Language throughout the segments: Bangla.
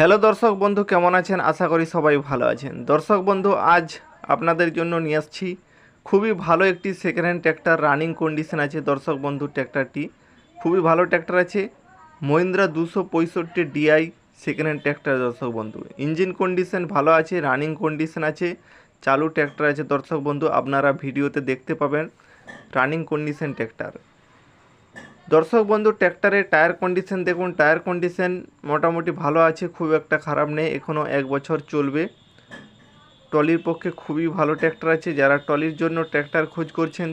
হ্যালো দর্শক বন্ধু, কেমন আছেন? আশা করি সবাই ভালো আছেন। দর্শক বন্ধু, আজ আপনাদের জন্য নিয়ে আসছি খুবই ভালো একটি second hand tractor running condition আছে দর্শক বন্ধু ট্র্যাক্টরটি খুবই ভালো ট্র্যাক্টর আছে। মহিন্দ্রা দুশো পঁয়ষট্টি ডিআই সেকেন্ড হ্যান্ড ট্র্যাক্টর দর্শক বন্ধু। ইঞ্জিন কন্ডিশন ভালো আছে রানিং কন্ডিশন আছে, চালু ট্র্যাক্টর আছে দর্শক বন্ধু। আপনারা ভিডিওতে দেখতে পাবেন রানিং কন্ডিশন ট্র্যাক্টর দর্শক বন্ধু, ট্র্যাক্টরের টায়ার কন্ডিশন দেখুন। টায়ার কন্ডিশন মোটামুটি ভালো আছে, খুব একটা খারাপ নেই এখনও এক বছর চলবে। টলির পক্ষে খুবই ভালো ট্র্যাক্টর আছে, যারা টলির জন্য ট্র্যাক্টর খোঁজ করছেন,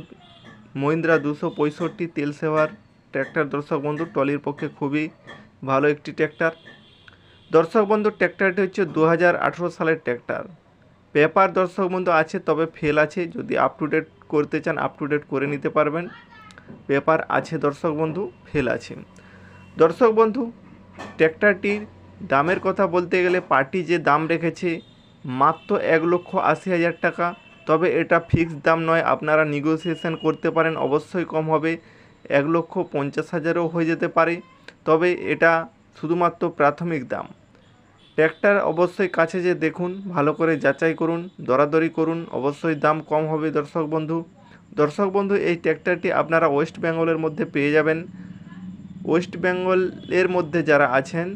মহিন্দ্রা দুশো পঁয়ষট্টি তেল সেবার ট্র্যাক্টর। দর্শক বন্ধু টলির পক্ষে খুবই ভালো একটি ট্র্যাক্টর। দর্শক বন্ধু, ট্র্যাক্টরটি হচ্ছে দু হাজার আঠেরো সালের ট্র্যাক্টর। পেপার দর্শক বন্ধু আছে, তবে ফেল আছে। যদি আপ টু ডেট করতে চান আপ টু ডেট করে নিতে পারবেন। পেপার আছে, দর্শক বন্ধু? ফেল আছে। দর্শক বন্ধু, ট্র্যাক্টরটির দামের কথা বলতে গেলে পার্টি যে দাম রেখেছে মাত্র এক লক্ষ আশি হাজার টাকা, তবে এটা ফিক্সড দাম নয়। আপনারা নেগোসিয়েশন করতে পারেন, অবশ্যই কম হবে। এক লক্ষ পঞ্চাশ হাজারও হয়ে যেতে পারে, তবে এটা শুধুমাত্র প্রাথমিক দাম। ট্র্যাক্টর অবশ্যই কাছে যে দেখুন, ভালো করে যাচাই করুন, দরাদরি করুন, অবশ্যই দাম কম হবে দর্শক বন্ধু। দর্শক বন্ধু, এই ট্র্যাক্টরটি আপনারা ওয়েস্ট বেঙ্গলের মধ্যে পেয়ে যাবেন। ওয়েস্ট বেঙ্গলের মধ্যে যারা আছেন,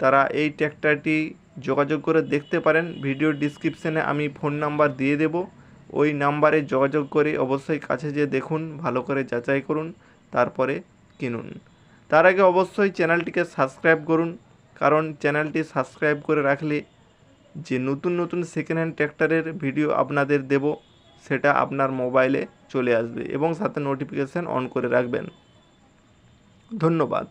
তারা এই ট্র্যাক্টরটি যোগাযোগ করে দেখতে পারেন। ভিডিও ডিসক্রিপশানে আমি ফোন নাম্বার দিয়ে দেব। ওই নাম্বারে যোগাযোগ করে অবশ্যই কাছে যে দেখুন, ভালো করে যাচাই করুন, তারপরে কিনুন। তার আগে অবশ্যই চ্যানেলটিকে সাবস্ক্রাইব করুন, কারণ চ্যানেলটি সাবস্ক্রাইব করে রাখলে যে নতুন নতুন সেকেন্ড হ্যান্ড ট্র্যাক্টরের ভিডিও আপনাদের দেব। সেটা আপনার মোবাইলে চলে আসবে এবং সাথে নোটিফিকেশান অন করে রাখবেন। ধন্যবাদ।